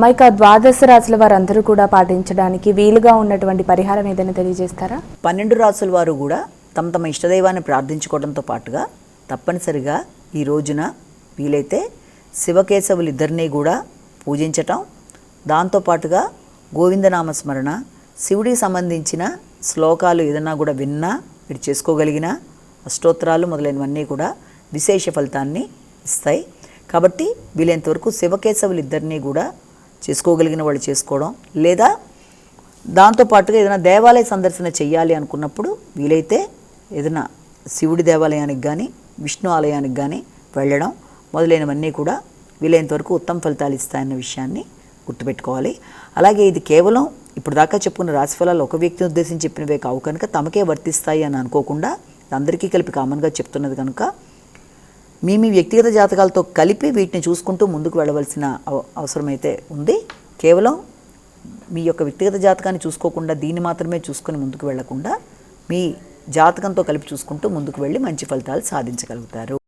మైక ద్వాదశ రాసుల వారందరూ కూడా పాటించడానికి వీలుగా ఉన్నటువంటి పరిహారం ఏదైనా తెలియజేస్తారా? పన్నెండు రాసుల వారు కూడా తమ తమ ఇష్టదైవాన్ని ప్రార్థించుకోవడంతో పాటుగా తప్పనిసరిగా ఈ రోజున వీలైతే శివకేశవులు ఇద్దరినీ కూడా పూజించటం దాంతోపాటుగా గోవిందనామ స్మరణ శివుడికి సంబంధించిన శ్లోకాలు ఏదన్నా కూడా విన్నా మీరు చేసుకోగలిగిన అష్టోత్తరాలు మొదలైనవన్నీ కూడా విశేష ఫలితాన్ని ఇస్తాయి. కాబట్టి వీలైనంతవరకు శివకేశవులు ఇద్దరినీ కూడా చేసుకోగలిగిన వాళ్ళు చేసుకోవడం లేదా దాంతోపాటుగా ఏదైనా దేవాలయ సందర్శన చెయ్యాలి అనుకున్నప్పుడు వీలైతే ఏదైనా శివుడి దేవాలయానికి కానీ విష్ణు ఆలయానికి కానీ వెళ్ళడం మొదలైనవన్నీ కూడా వీలైనంత వరకు ఉత్తమ ఫలితాలు ఇస్తాయన్న విషయాన్ని గుర్తుపెట్టుకోవాలి. అలాగే ఇది కేవలం ఇప్పుడు దాకా చెప్పుకున్న రాశిఫలాలు ఒక వ్యక్తిని ఉద్దేశించి చెప్పినవే కావు కనుక తమకే వర్తిస్తాయి అని అనుకోకుండా అందరికీ కలిపి కామన్గా చెప్తున్నది కనుక మీ మీ వ్యక్తిగత జాతకాలతో కలిపి వీటిని చూసుకుంటూ ముందుకు వెళ్ళవలసిన అవసరమైతే ఉంది. కేవలం మీ యొక్క వ్యక్తిగత జాతకాన్ని చూసుకోకుండా దీన్ని మాత్రమే చూసుకొని ముందుకు వెళ్ళకుండా మీ జాతకంతో కలిపి చూసుకుంటూ ముందుకు వెళ్ళి మంచి ఫలితాలు సాధించగలుగుతారు.